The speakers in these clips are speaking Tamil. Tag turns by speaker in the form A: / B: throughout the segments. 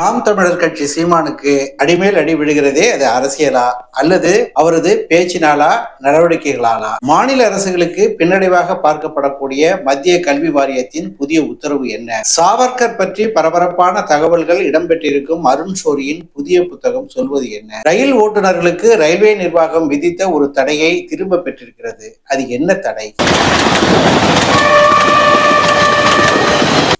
A: நாம் தமிழர் கட்சி சீமானுக்கு அடிமேல் அடி விழுகிறதே அது அரசியலா? அல்லது அவரது பேச்சினாலா நடவடிக்கைகளாலா? மாநில அரசுகளுக்கு பின்னடைவாக பார்க்கப்படக்கூடிய மத்திய கல்வி வாரியத்தின் புதிய உத்தரவு என்ன? சாவர்கர் பற்றி பரபரப்பான தகவல்கள் இடம்பெற்றிருக்கும் அருண் ஷோரியின் புதிய புத்தகம் சொல்வது என்ன? ரயில் ஓட்டுநர்களுக்கு ரயில்வே நிர்வாகம் விதித்த ஒரு தடையை திரும்ப பெற்றிருக்கிறது. அது என்ன தடை?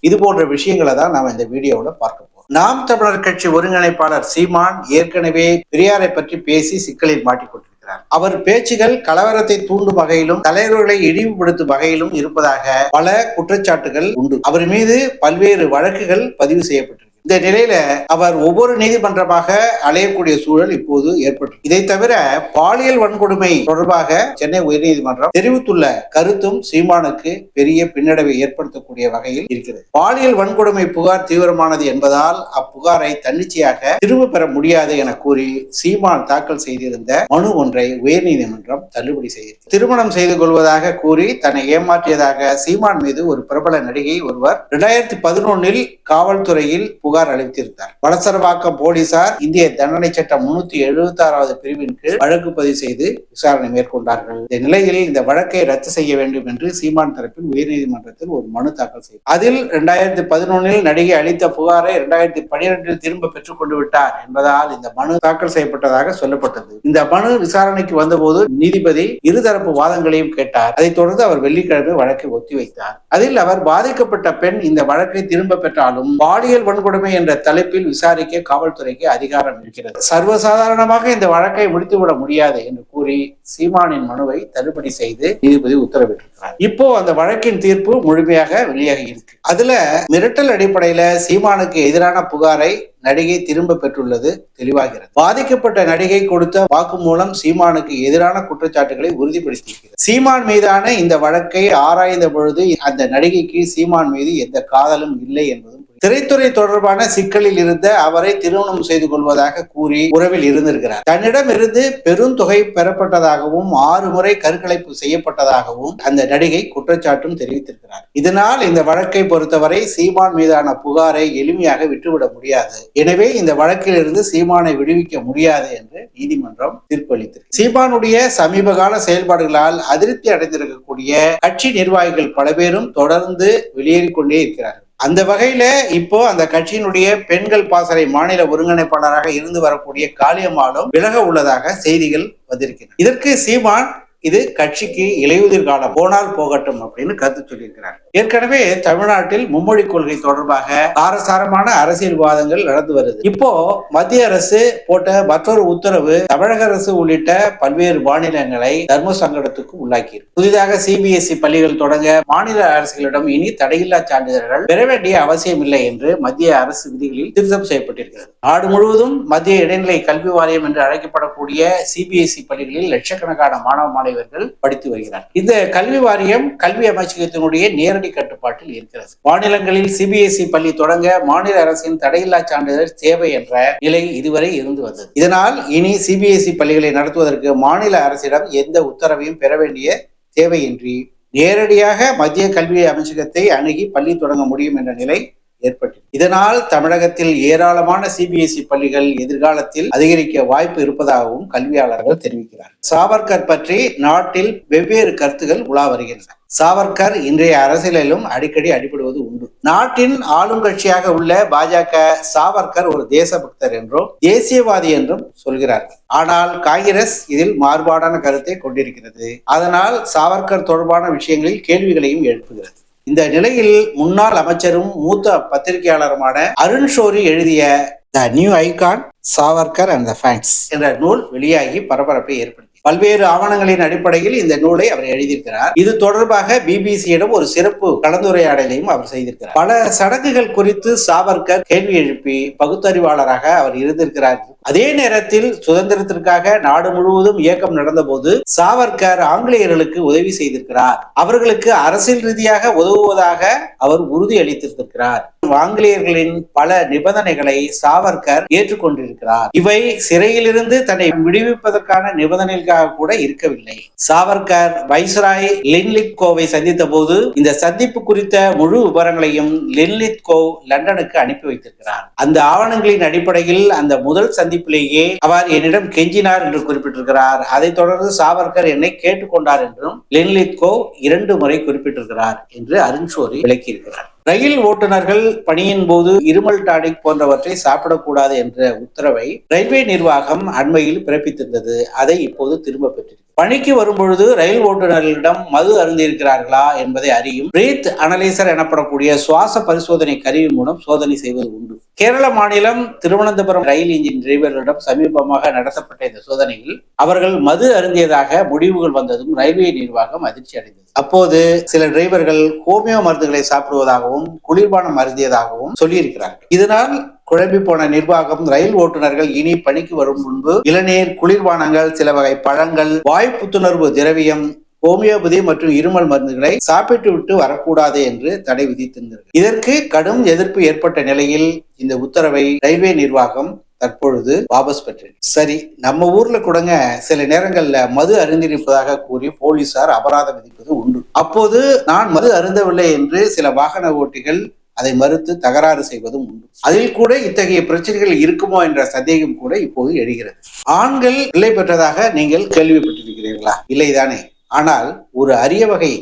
A: இது போன்ற விஷயங்களை தான் நாம் இந்த வீடியோவில் பார்க்க நாம் தமிழர் கட்சி ஒருங்கிணைப்பாளர் சீமான் ஏற்கனவே பெரியாரை பற்றி பேசி சிக்கலில் மாட்டிக்கொண்டிருக்கிறார். அவர் பேச்சுகள் கலவரத்தை தூண்டும் வகையிலும் தலைவர்களை இழிவுபடுத்தும் வகையிலும் இருப்பதாக பல குற்றச்சாட்டுகள் உண்டு. அவர் மீது பல்வேறு வழக்குகள் பதிவு செய்யப்பட்டு இந்த நிலையில அவர் ஒவ்வொரு நீதிமன்றமாக அலையக்கூடிய சூழல் இப்போது ஏற்பட்டு இதை தவிர பாலியல் வன்கொடுமை தொடர்பாக சென்னை உயர்நீதிமன்றம் தெரிவித்துள்ள கருத்தும் சீமானுக்கு பெரிய பின்னடைவை ஏற்படுத்தக்கூடிய வகையில் இருக்கிறது. பாலியல் வன்கொடுமை புகார் தீவிரமானது என்பதால் அப்புகாரை தன்னிச்சையாக திரும்ப பெற முடியாது என கூறி சீமான் தாக்கல் செய்திருந்த மனு ஒன்றை உயர்நீதிமன்றம் தள்ளுபடி செய்தது திருமணம் செய்து கொள்வதாக கூறி தன்னை ஏமாற்றியதாக சீமான் மீது ஒரு பிரபல நடிகை ஒருவர் இரண்டாயிரத்தி பதினொன்னில் காவல்துறையில் புகார் அளித்திருந்தார். வளசரவாக்கம் போலீசார் இந்திய தண்டனை சட்டம் முன்னூத்தி எழுபத்தி ஆறாவது பிரிவின் கீழ் வழக்கு பதிவு செய்து விசாரணை மேற்கொண்டார்கள். இந்த நிலையில் இந்த வழக்கை ரத்து செய்ய வேண்டும் என்று சீமான் தரப்பில் உயர்நீதிமன்றத்தில் ஒரு மனு தாக்கல் செய்தார். அதில் இரண்டாயிரத்தி பதினொன்னில் நடிகை அளித்த புகாரை இரண்டாயிரத்தி பனிரெண்டில் திரும்ப பெற்றுக் கொண்டு விட்டார் என்பதால் இந்த மனு தாக்கல் செய்யப்பட்டதாக சொல்லப்பட்டது. இந்த மனு விசாரணைக்கு வந்தபோது நீதிபதி இருதரப்பு வாதங்களையும் கேட்டார். அதைத் தொடர்ந்து அவர் வெள்ளிக்கிழமை வழக்கை ஒத்திவைத்தார். அதில் அவர் பாதிக்கப்பட்ட பெண் இந்த வழக்கை திரும்ப பெற்றாலும் பாலியல் வன்கொடுமை என்ற தலைப்பில் விசாரிக்க காவல்துறைக்கு அதிகாரம் இருக்கிறது. சர்வசாதாரணமாக இந்த வழக்கை முடித்துவிட முடியாது என்று கூறி சீமானின் மனுவை தள்ளுபடி செய்து நீதிபதி உத்தரவிட்டிருக்கிறார். இப்போ அந்த வழக்கின் தீர்ப்பு முழுமையாக வெளியாகி இருக்கு. அதுல மிரட்டல் அடிப்படையில சீமானுக்கு எதிரான புகாரை நடிகை திரும்ப பெற்றுள்ளது தெளிவாகிறது. பாதிக்கப்பட்ட நடிகை கொடுத்த வாக்குமூலம் சீமானுக்கு எதிரான குற்றச்சாட்டுகளை உறுதிப்படுத்தியிருக்கிறது. சீமான் மீதான இந்த வழக்கை ஆராய்ந்த பொழுது அந்த நடிகைக்கு சீமான் மீது எந்த காதலும் இல்லை என்பதும் திரைத்துறை தொடர்பான சிக்கலில் இருந்த அவரை திருமணம் செய்து கொள்வதாக கூறி உறவில் இருந்திருக்கிறார். தன்னிடம் இருந்து பெருந்தொகை பெறப்பட்டதாகவும் ஆறு முறை கருக்கலைப்பு செய்யப்பட்டதாகவும் அந்த நடிகை குற்றச்சாட்டும் தெரிவித்திருக்கிறார். இதனால் இந்த வழக்கை பொறுத்தவரை சீமான் மீதான புகாரை எளிமையாக விட்டுவிட முடியாது. எனவே இந்த வழக்கிலிருந்து சீமானை விடுவிக்க முடியாது என்று நீதிமன்றம் தீர்ப்பளித்தது சீமானுடைய சமீபகால செயல்பாடுகளால் அதிருப்தி அடைந்திருக்கக்கூடிய கட்சி நிர்வாகிகள் பல பேரும் தொடர்ந்து வெளியேறிக் கொண்டே இருக்கிறார்கள். அந்த வகையில இப்போ அந்த கட்சியினுடைய பெண்கள் பாசறை மாநில ஒருங்கிணைப்பாளராக இருந்து வரக்கூடிய காளியம்மாளும் விலக உள்ளதாக செய்திகள் வந்திருக்கின்றன. இதற்கு சீமான் இது கட்சிக்கு இலையுதிர் காலம் போனால் போகட்டும் அப்படின்னு கருத்து சொல்லியிருக்கிறார். ஏற்கனவே தமிழ்நாட்டில் மும்மொழி கொள்கை தொடர்பாக காரசாரமான அரசியல் விவாதங்கள் நடந்து வருது. இப்போ மத்திய அரசு போட்ட மற்றொரு உத்தரவு தமிழக அரசு உள்ளிட்ட பல்வேறு மாநிலங்களை தர்ம சங்கடத்துக்கு உள்ளாக்கி புதிதாக சிபிஎஸ்இ பள்ளிகள் தொடங்க மாநில அரசுகளிடம் இனி தடையில்லா சான்றிதழ்கள் பெற வேண்டிய அவசியம் இல்லை என்று மத்திய அரசு விதிகளில் திருத்தம் செய்யப்பட்டிருக்கிறது. நாடு முழுவதும் மத்திய இடைநிலை கல்வி வாரியம் என்று அழைக்கப்படக்கூடிய சிபிஎஸ்இ பள்ளிகளில் லட்சக்கணக்கான மாணவ மாணவர்கள் படித்து வருகிறார் இந்த கல்வி வாரியம் கல்வி அமைச்சகத்தினுடைய நேரடி கட்டுப்பாட்டில் இருக்கிறது. மாநிலங்களில் சிபிஎஸ்இ பள்ளி தொடங்க மாநில அரசின் தடையில்லா சான்றிதழ் தேவை என்ற நிலை இதுவரை இருந்து வந்தது. இதனால் இனி சிபிஎஸ்இ பள்ளிகளை நடத்துவதற்கு மாநில அரசிடம் எந்த உத்தரவையும் பெற வேண்டிய தேவையின்றி நேரடியாக மத்திய கல்வி அமைச்சகத்தை அணுகி பள்ளி தொடங்க முடியும் என்ற நிலை ஏற்பட்டது இதனால் தமிழகத்தில் ஏராளமான சிபிஎஸ்இ பள்ளிகள் எதிர்காலத்தில் அதிகரிக்க வாய்ப்பு இருப்பதாகவும் கல்வியாளர்கள் தெரிவிக்கிறார் சாவர்கர் பற்றி நாட்டில் வெவ்வேறு கருத்துகள் உலா வருகின்றன. சாவர்கர் இன்றைய அரசியலிலும் அடிக்கடி அடிபடுவது உண்டு. நாட்டின் ஆளும் கட்சியாக உள்ள பாஜக சாவர்கர் ஒரு தேசபக்தர் என்றும் தேசியவாதி என்றும் சொல்கிறார்கள். ஆனால் காங்கிரஸ் இதில் மாறுபாடான கருத்தை கொண்டிருக்கிறது. அதனால் சாவர்கர் தொடர்பான விஷயங்களில் கேள்விகளையும் எழுப்புகிறது. இந்த நிலையில் முன்னாள் அமைச்சரும் மூத்த பத்திரிகையாளருமான அருண் ஷோரி எழுதிய the new icon Savarkar and the facts என்ற நூல் வெளியாகி பரபரப்பை ஏற்படுத்தி. பல்வேறு ஆவணங்களின் அடிப்படையில் இந்த நூலை அவர் எழுதியிருக்கிறார். இது தொடர்பாக பிபிசியிடம் ஒரு சிறப்பு கலந்துரையாடலையும் அவர் செய்திருக்கிறார். பல சடங்குகள் குறித்து சாவர்கர் கேள்வி எழுப்பி பகுத்தறிவாளராக அவர் இருந்திருக்கிறார். அதே நேரத்தில் சுதந்திரத்திற்காக நாடு முழுவதும் இயக்கம் நடந்தபோது சாவர்கர் ஆங்கிலேயர்களுக்கு உதவி செய்திருக்கிறார். அவர்களுக்கு அரசியல் ரீதியாக உதவுவதாக அவர் உறுதி அளித்திருக்கிறார் ஆங்கிலேயர்களின் பல நிபந்தனைகளை சாவர்கர் ஏற்றுக்கொண்டிருக்கிறார். இவை சிறையிலிருந்து தன்னை விடுவிப்பதற்கான நிபந்தனைகளாக கூட இருக்கவில்லை. சாவர்கர் வைஸ்ராய் லின்லித்கோவை சந்தித்த போது இந்த சந்திப்பு குறித்த முழு விவரங்களையும் லின்லித்கோ லண்டனுக்கு அனுப்பி வைத்திருக்கிறார். அந்த ஆவணங்களின் அடிப்படையில் அந்த முதல் சந்திப்பிலேயே அவர் என்னிடம் கெஞ்சினார் என்று குறிப்பிட்டிருக்கிறார். அதைத் தொடர்ந்து சாவர்கர் என்னை கேட்டுக்கொண்டார் என்றும் லென்லித்கோ இரண்டு முறை குறிப்பிட்டிருக்கிறார் என்று அருண்சோரி விளக்கியிருக்கிறார். ரயில் ஓட்டுநர்கள் பணியின் போது இருமல் டானிக் போன்றவற்றை சாப்பிடக்கூடாது என்ற உத்தரவை ரயில்வே நிர்வாகம் அண்மையில் பிறப்பித்திருந்தது. அதை இப்போது திரும்ப பெற்றிருக்கிறது. பணிக்கு வரும்பொழுது ரயில் ஓட்டுநர்களிடம் மது அருந்திருக்கிறார்களா என்பதை அறியும் பிரீத் அனலைசர் எனப்படக்கூடிய சுவாச பரிசோதனை கருவி மூலம் சோதனை செய்வது உண்டு. கேரள மாநிலம் திருவனந்தபுரம் ரயில் இன்ஜின் டிரைவர்களிடம் சமீபமாக நடத்தப்பட்ட இந்த சோதனையில் அவர்கள் மது அருந்தியதாக முடிவுகள் வந்ததும் ரயில்வே நிர்வாகம் அதிர்ச்சி அடைந்தது. அப்போது சில டிரைவர்கள் ஹோமியோ மருந்துகளை சாப்பிடுவதாகவும் குளிர்பானம் அருந்தியதாகவும் சொல்லியிருக்கிறார்கள். இதனால் குழம்பி போன நிர்வாகம் ரயில் ஓட்டுநர்கள் இனி பணிக்கு வரும் முன்பு இளநீர் குளிர்பானங்கள் சில வகை பழங்கள் வாய் புத்துணர்வு திரவியம் ஹோமியோபதி மற்றும் இருமல் மருந்துகளை சாப்பிட்டு விட்டு வரக்கூடாது என்று தடை விதித்திருந்தது. இதற்கு கடும் எதிர்ப்பு ஏற்பட்ட நிலையில் இந்த உத்தரவை ரயில்வே நிர்வாகம் தற்பொழுது வாபஸ் பெற்றது. சரி நம்ம ஊர்ல கூடங்க சில நேரங்கள்ல மது அருந்திருப்பதாக கூறி போலீசார் அபராதம் விதிப்பது உண்டு. அப்போது நான் மது அருந்தவில்லை என்று சில வாகன ஓட்டிகள் அதை மறுத்து தகராறு செய்வதும் உண்டு. அதில் கூட இத்தகைய பிரச்சனைகள் இருக்குமோ என்ற சந்தேகம் கூட இப்போது எழுகிறது. ஆண்கள் பிள்ளை பெற்றதாக நீங்கள் கேள்விப்பட்டிருக்கிறீர்களா? இல்லைதானே ஆனால் ஒரு அரிய வகை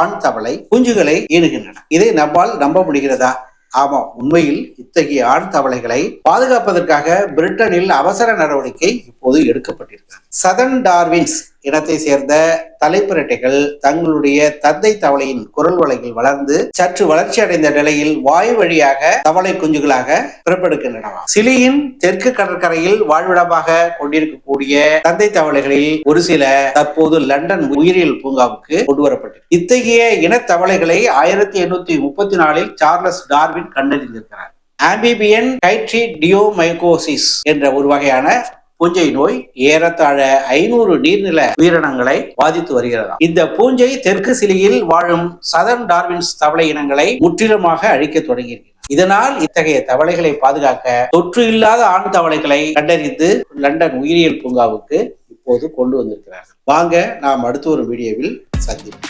A: ஆண் தவளை குஞ்சுகளை ஏணுகின்றன. இதை நம்மால் நம்ப முடிகிறதா? ஆமாம் உண்மையில் இத்தகைய ஆண் தவளைகளை பாதுகாப்பதற்காக பிரிட்டனில் அவசர நடவடிக்கை இப்போது எடுக்கப்பட்டிருக்கிறது. சதன் டார்வின்ஸ் இனத்தை சேர்ந்த தலைப்பிரட்டைகள் தங்களுடைய தந்தை தவளையின் குரல் வலையில் வளர்ந்து சற்று வளர்ச்சி அடைந்த நிலையில் வாயு வழியாக தவளை குஞ்சுகளாக பிறப்பெடுக்கின்றன. சிலியின் தெற்கு கடற்கரையில் வாழ்விடமாக கொண்டிருக்கக்கூடிய தந்தை தவளைகளில் ஒரு சில தற்போது லண்டன் உயிரியல் பூங்காவுக்கு கொண்டு வரப்பட்டது இத்தகைய இனத்தவளைகளை ஆயிரத்தி எண்ணூத்தி முப்பத்தி நாலில் சார்லஸ் டார்வின் கண்டறிந்திருக்கிறார். ஆம்பிபியன் டைட்ரி டியோமைகோசிஸ் என்ற ஒரு வகையான பூஞ்சை நோய் ஏறத்தாழ ஐநூறு நீர்நில உயிரினங்களை பாதித்து வருகிறது இந்த பூஞ்சை தெற்கு சிலியில் வாழும் சதன் டார்வின்ஸ் தவளை இனங்களை முற்றிலுமாக அழிக்க தொடங்கியிருக்கிறது. இதனால் இத்தகைய தவளைகளை பாதுகாக்க தொற்று இல்லாத ஆண் தவளைகளை கண்டறிந்து லண்டன் உயிரியல் பூங்காவுக்கு இப்போது கொண்டு வந்திருக்கிறார்கள். வாங்க நாம் அடுத்த ஒரு வீடியோவில் சந்திப்போம்.